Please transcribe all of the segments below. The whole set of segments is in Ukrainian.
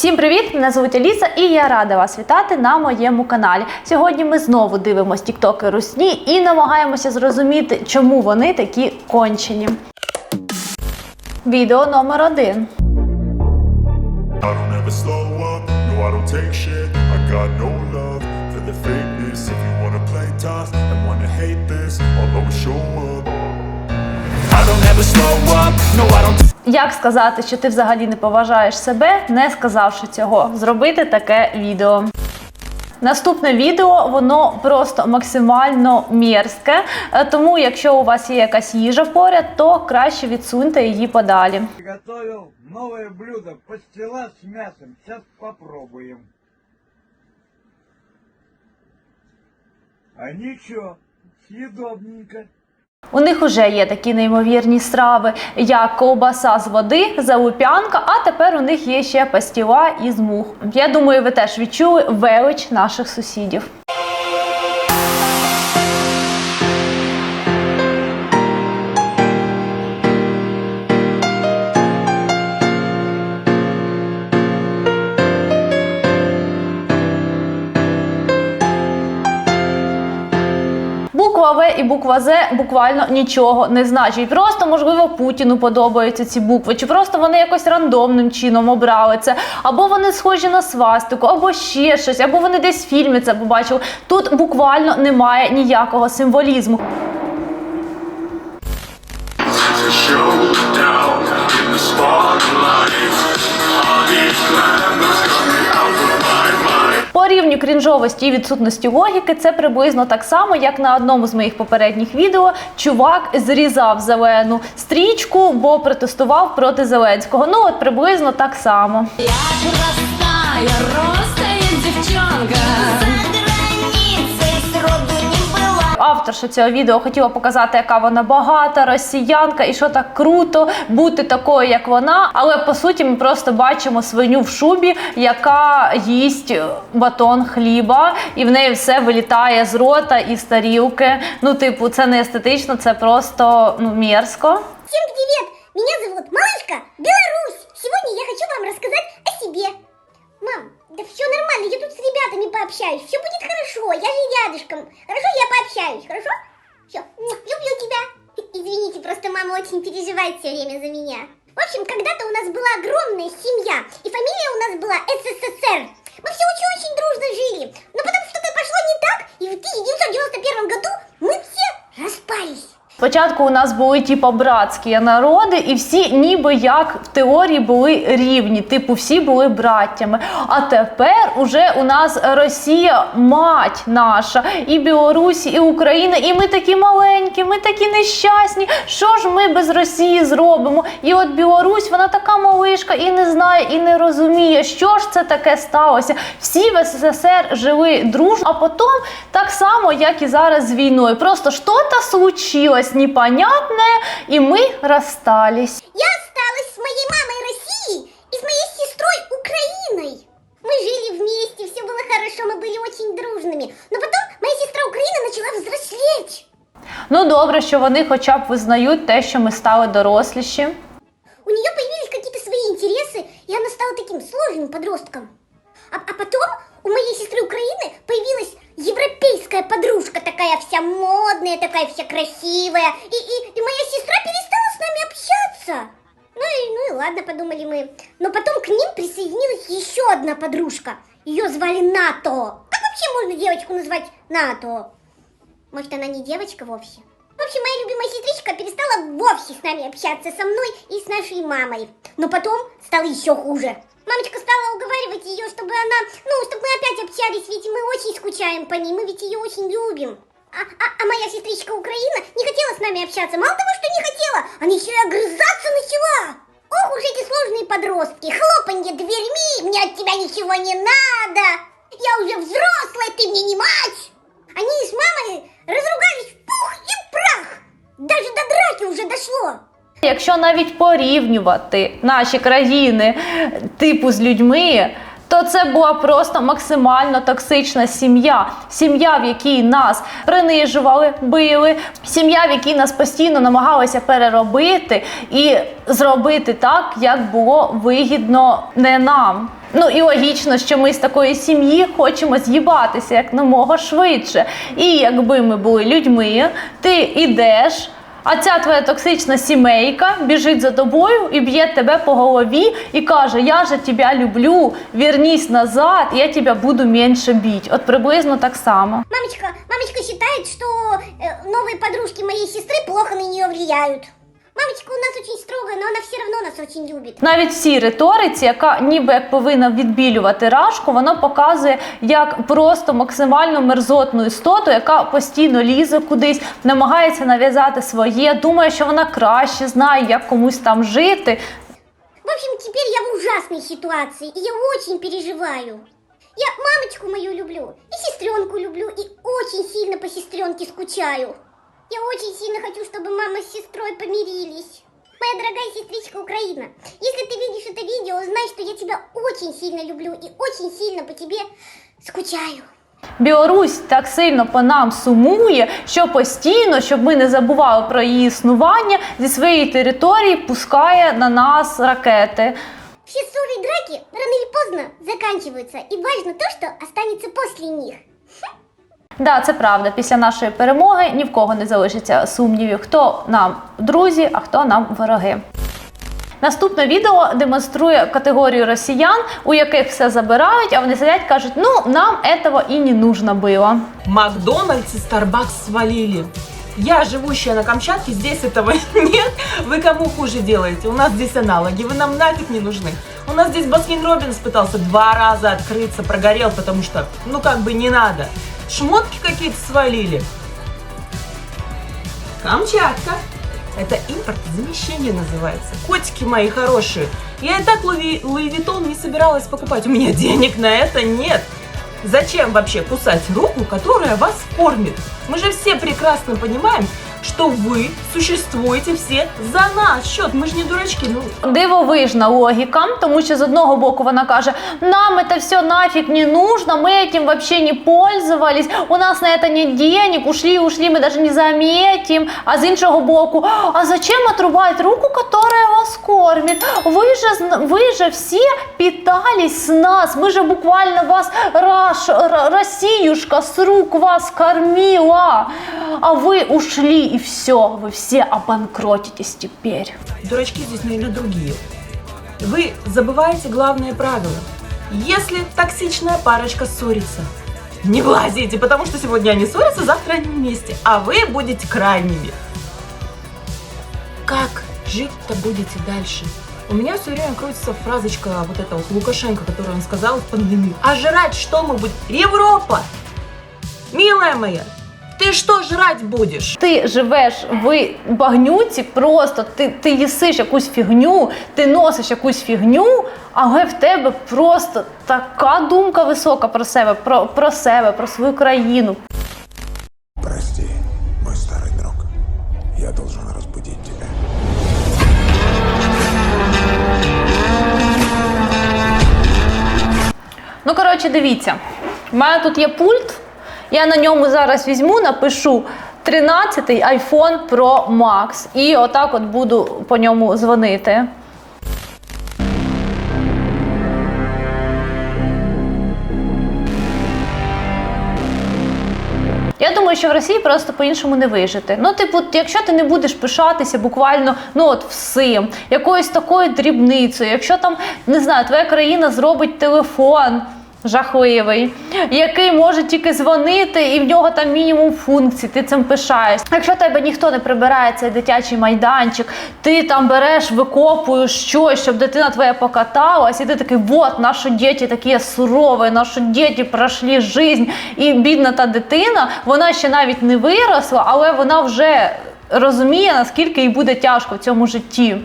Всім привіт! Мене звуть Аліса і я рада вас вітати на моєму каналі. Сьогодні ми знову дивимося тіктоки русні і намагаємося зрозуміти, чому вони такі кончені. Відео номер один. I don't ever slow up, no I don't Як сказати, що ти взагалі не поважаєш себе, не сказавши цього, зробити таке відео. Наступне відео воно просто максимально мерзке. е, Тому, якщо у вас є якась їжа поряд, то краще відсуньте її подалі. Приготовил новое блюдо пастила с мясом. Сейчас попробуем. А ничего, съедобненько. У них уже є такі неймовірні страви, як ковбаса з води, залупянка, а тепер у них є ще пастіла із мух. Я думаю, ви теж відчули велич наших сусідів. І буква З буквально нічого не значить. Просто, можливо, Путіну подобаються ці букви, чи просто вони якось рандомним чином обрали це, або вони схожі на свастику, або ще щось, або вони десь в фільмі це побачили. Тут буквально немає ніякого символізму. to showdown in the spotlight рівню крінжовості і відсутності логіки це приблизно так само, як на одному з моїх попередніх відео чувак зрізав зелену стрічку, бо протестував проти Зеленського. Ну от приблизно так само. Я простая, ростая девчонка. За Авторша цього відео хотіла показати, яка вона багата, росіянка, і що так круто бути такою, як вона. Але по суті, ми просто бачимо свиню в шубі, яка їсть батон хліба, і в неї все вилітає з рота і з тарілки. Ну, типу, це не естетично, це просто ну мерзко. Всем привет! Меня зовут Малышка, Беларусь! Сегодня я хочу вам рассказать о себе. Мам, да все нормально, я тут с ребятами пообщаюсь, все будет хорошо, я же рядышком. Хорошо, я пообщаюсь, хорошо? Все, люблю тебя. Извините, просто мама очень переживает все время за меня. В общем, когда-то у нас была огромная семья, и фамилия у нас была СССР. Мы все очень-очень дружно жили, но потом что-то пошло не так, и в 1991 году мы. Спочатку у нас були типу братські народи, і всі ніби як в теорії були рівні, типу всі були браттями. А тепер уже у нас Росія мать наша, і Білорусь, і Україна, і ми такі маленькі, ми такі нещасні. Що ж ми без Росії зробимо? І от Білорусь, вона така малишка і не знає, і не розуміє, що ж це таке сталося. Всі в СССР жили дружно, а потім так само, як і зараз з війною. Просто що-то случилось непонятне, і ми розстались. Я осталась с моей мамой Россией и с моей сестрой Украиной. Мы жили вместе, все было хорошо, мы были очень дружными. Но потом моя сестра Украина начала взрослеть. Ну добре, що вони хоча б визнають те, що ми стали доросліші. У нее появились какие-то свои интересы, и она стала таким сложным подростком. А, а потом у моей сестры Украины появилась модная, такая вся красивая. И, и, и моя сестра перестала с нами общаться. Ну и, ну и ладно, подумали мы. Но потом к ним присоединилась еще одна подружка. Ее звали НАТО. Как вообще можно девочку назвать НАТО? Может, она не девочка вовсе? В общем, моя любимая сестричка перестала вовсе с нами общаться, со мной и с нашей мамой. Но потом стало еще хуже. Мамочка стала уговаривать ее, чтобы она, ну, чтобы мы опять общались, ведь мы очень скучаем по ней, мы ведь ее очень любим. А, а- а моя сестричка Украина не хотела с нами общаться. Мало того, что не хотела, она еще и огрызаться начала. Ох уж эти сложные подростки, хлопанье дверьми, мне от тебя ничего не надо. Я уже взрослая, ты мне не мать. Они с мамой разругались в пух и прах. Даже до драки уже дошло. Якщо навіть порівнювати наші країни типу з людьми, то це була просто максимально токсична сім'я. Сім'я, в якій нас принижували, били, сім'я, в якій нас постійно намагалися переробити і зробити так, як було вигідно не нам. Ну і логічно, що ми з такої сім'ї хочемо з'їбатися як якномога швидше. І якби ми були людьми, ти ідеш. А ця твоя токсична сімейка біжить за тобою і б'є тебе по голові і каже: Я же тебе люблю, вернись назад, я тебе буду менше бить. От приблизно так само. Мамочка, мамочка считает, что э, новые подружки моей сестры плохо на нее влияют. Мамочка у нас очень строгая, но она все равно нас очень любит. Навіть в цій риториці, яка ніби як повинна відбілювати рашку, вона показує як просто максимально мерзотну істоту, яка постійно лізе кудись, намагається нав'язати своє, думає, що вона краще знає, як комусь там жити. В общем, теперь я в ужасной ситуации, и я очень переживаю. Я мамочку мою люблю, и сестренку люблю, и очень сильно по сестренке скучаю. Я очень сильно хочу, чтобы мама с сестрой помирились. Моя дорогая сестричка Украина, если ты видишь это видео, знай, что я тебя очень сильно люблю и очень сильно по тебе скучаю. Білорусь так сильно по нам сумує, що постійно, щоб ми не забували про її існування, зі своєї території пускає на нас ракети. Все ссоры и драки рано или поздно заканчиваются, и важно то, что останется после них. Да, це правда. Після нашої перемоги ні в кого не залишиться сумнівів, хто нам друзі, а хто нам вороги. Наступне відео демонструє категорію росіян, у яких все забирають, а вони сидять кажуть, ну нам этого і не нужно було. Макдональдс и Starbucks свалили. Я, живущая на Камчатке, здесь этого нет. Вы кому хуже делаете? У нас здесь аналоги, вы нам нафиг не нужны. У нас здесь Баскин Робинс пытался два раза открыться, прогорел, потому что, ну как бы не надо. Шмотки какие-то свалили. Камчатка. Это импортозамещение называется. Котики мои хорошие. Я и так Луи, Луи Виттон не собиралась покупать. У меня денег на это нет. Зачем вообще кусать руку, которая вас кормит? Мы же все прекрасно понимаем, что вы существуете все за наш счет. Мы же не дурачки. Ну, Дивовижна логіка, тому що з одного боку вона каже: нам це все нафіг не нужно, ми этим вообще не пользовались, у нас на это нет денег, ушли, ушли, мы даже не заметим. А з іншого боку, а зачем отрубать руку, которая вас кормит? Вы же, зн- вы же все питались с нас, мы же буквально вас, Раш, Р- Россиюшка, с рук вас кормила, а вы ушли и все, вы все обанкротитесь теперь. дурачки здесь, наверное, другие. Вы забываете главное правило. Если токсичная парочка ссорится, не влазите, потому что сегодня они ссорятся, завтра они вместе, а вы будете крайними. Как жить-то будете дальше? У меня все время крутится фразочка вот этого Лукашенко, которую он сказал в пандемию. А жрать что мы будем? Европа! Милая моя, ты что жрать будешь? Ти живеш в багнюці, просто ти, ти їсиш якусь фігню, ти носиш якусь фігню, але в тебе просто така думка висока про себе, про, про себе, про свою країну. Прости, мой старый друг. Я должен разбудить тебя. Ну, коротше, дивіться, в мене тут є пульт. Я на ньому зараз візьму, напишу 13-й iPhone Pro Max. І отак от буду по ньому дзвонити. Я думаю, що в Росії просто по-іншому не вижити. Ну, типу, якщо ти не будеш пишатися буквально ну от всім, якоюсь такою дрібницею, якщо там не знаю, твоя країна зробить телефон. Жахливий, який може тільки дзвонити, і в нього там мінімум функцій, ти цим пишаєш. Якщо тебе ніхто не прибирає цей дитячий майданчик, ти там береш, викопуєш щось, щоб дитина твоя покаталась, і ти такий, вот, наші діти такі сурові, наші діти пройшли жизнь. І бідна та дитина, вона ще навіть не виросла, але вона вже розуміє, наскільки їй буде тяжко в цьому житті.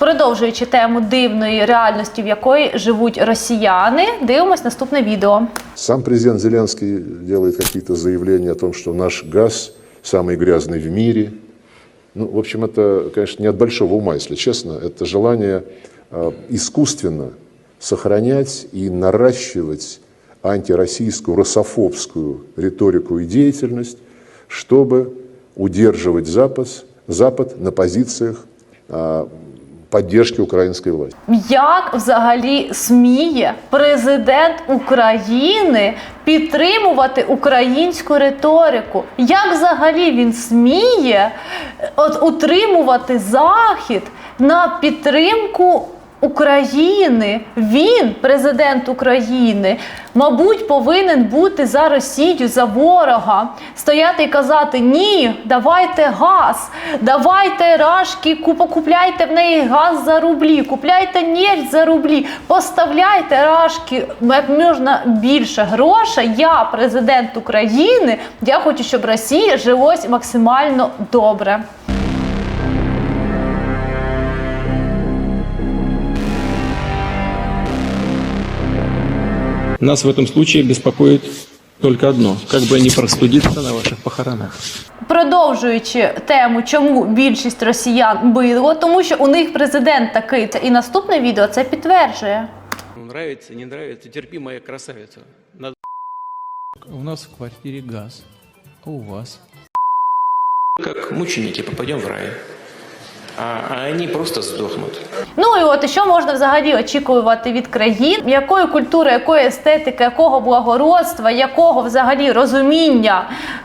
Продовжуючи тему дивної реальності, в якої живуть росіяни, дивимось наступне відео. Сам президент Зеленский делает какие-то заявления о том, что наш газ самый грязный в мире. Ну, в общем, это, конечно, не от большого ума, если честно. Это желание э, искусственно сохранять и наращивать антироссийскую, русофобскую риторику и деятельность, чтобы удерживать Запад, Запад на позициях, поддержки украинской власти. Як взагалі сміє президент України підтримувати українську риторику? Як взагалі він сміє е, от утримувати захід на підтримку? України, він, президент України, мабуть, повинен бути за Росію, за ворога, стояти і казати: ні, давайте газ, давайте рашки, ку- в неї газ за рублі, купляйте нефть за рублі, поставляйте рашки як можна більше грошей. Я президент України. Я хочу, щоб Росія жилось максимально добре. Нас в этом случае беспокоит только одно. Как бы не простудиться на ваших похоронах. Продовжуючи тему, чому більшість росіян бидло, тому що у них президент такий. Це і наступне відео це підтверджує. Ну, Нравится, не нравится, терпи, моя красавица. Надо... У нас в квартире газ, а у вас? Как мученики попадем в рай, а, а они просто сдохнут. Ну і от і що можна взагалі очікувати від країн, якої культури, якої естетики, якого благородства, якого взагалі розуміння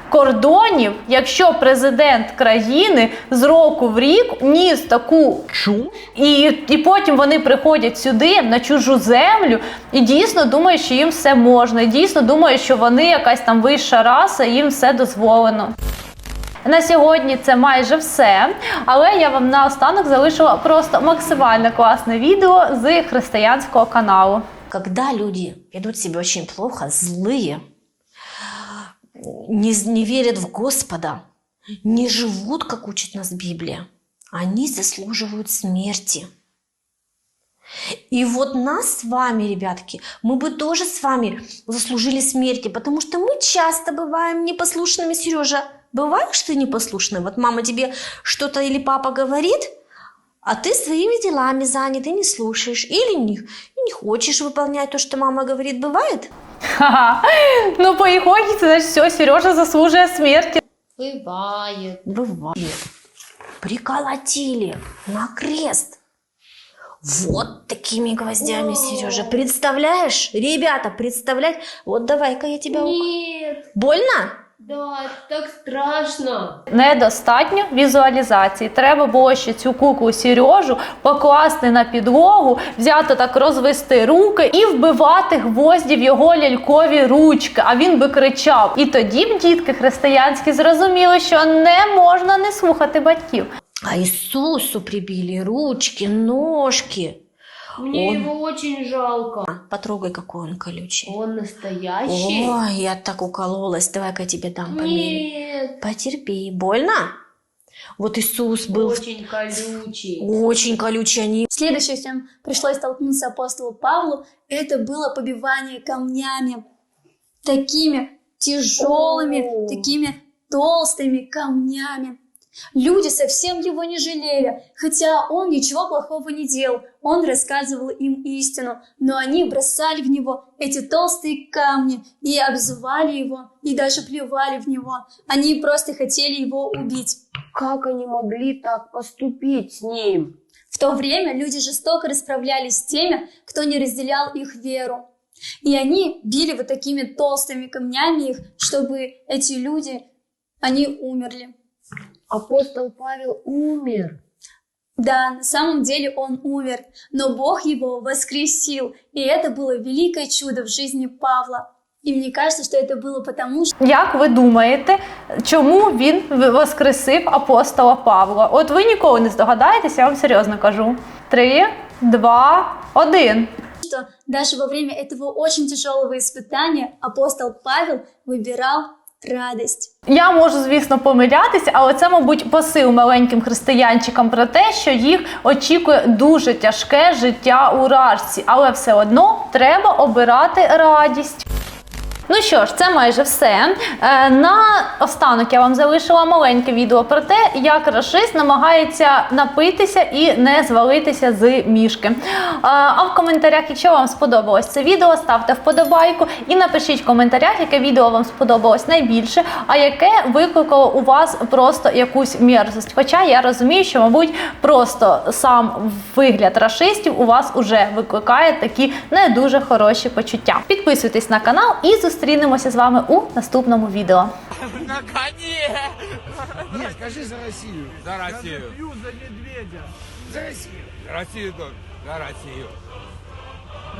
кордонів, якщо президент країни з року в рік ніс таку чу, і, і потім вони приходять сюди на чужу землю і дійсно думають, що їм все можна, і дійсно думають, що вони якась там вища раса, і їм все дозволено. На сьогодні це майже все. Але я вам наостанок залишила просто максимально класне відео з християнського каналу. Когда люди ведут себя очень плохо, злые, не, не верят в Господа, не живут, как учит нас Библия, они заслуживают смерти. И вот нас с вами, ребятки, мы бы тоже с вами заслужили смерти, потому что мы часто бываем непослушными, Сережа. Бываешь ты непослушным? Вот мама тебе что-то или папа говорит, а ты своими делами занят и не слушаешь. Или не, и не хочешь выполнять то, что мама говорит. Бывает? Ха-ха. Ну, по їх логіці, значить, все, Сережа заслужує смерті. Бывает. Бывает. Приколотили на крест. Вот такими гвоздями, Сережа. Представляешь? Ребята, представлять? Вот давай-ка я тебя... Нет, Больно? Да, так страшно. Недостатньо візуалізації. Треба було ще цю куклу Сережу покласти на підлогу, взяти так розвести руки і вбивати гвозді в його лялькові ручки. А він би кричав. І тоді б дітки християнські зрозуміли, що не можна не слухати батьків. А Иисусу прибили ручки, ножки. Мне Он- его очень жалко. Потрогай, какой он колючий. Он настоящий? Ой, я так укололась. Давай-ка я тебе дам померить. Нет, Потерпи. Больно? Вот Иисус был очень колючий. очень колючий. Они Следующее, с чем пришлось столкнуться апостолу Павлу, это было побивание камнями. Такими тяжелыми, такими толстыми камнями. Люди совсем его не жалели, хотя он ничего плохого не делал. Он рассказывал им истину, но они бросали в него эти толстые камни и обзывали его, и даже плевали в него. Они просто хотели его убить. Как они могли так поступить с ним? В то время люди жестоко расправлялись с теми, кто не разделял их веру. И они били вот такими толстыми камнями их, чтобы эти люди, они умерли. Апостол Павел умер. Да, на самом деле он умер, но Бог его воскресил, и это было великое чудо в жизни Павла. И мне кажется, что это было потому, что Як ви думаєте, чому він воскресив апостола Павла? От ви ніколи не здогадаєтеся, я вам серйозно кажу. Три, два, один. что даже во время этого очень тяжелого испытания апостол Павел выбирал радость. Я можу, звісно, помилятися, але це, мабуть, посил маленьким християнчикам про те, що їх очікує дуже тяжке життя у рашці, але все одно треба обирати радість. Ну що ж, це майже все. Е, На останок я вам залишила маленьке відео про те, як рашист намагається напитися і не звалитися з мішки. Е, А в коментарях, якщо вам сподобалось це відео, ставте вподобайку і напишіть в коментарях, яке відео вам сподобалось найбільше, а яке викликало у вас просто якусь мерзость. Хоча я розумію, що, мабуть, просто сам вигляд рашистів у вас уже викликає такі не дуже хороші почуття. Підписуйтесь на канал і зустрінемося з вами у наступному відео. На! Нет, скажи за Росію. За Росію. Я за медведя. За Росію. За Росію, за Россию.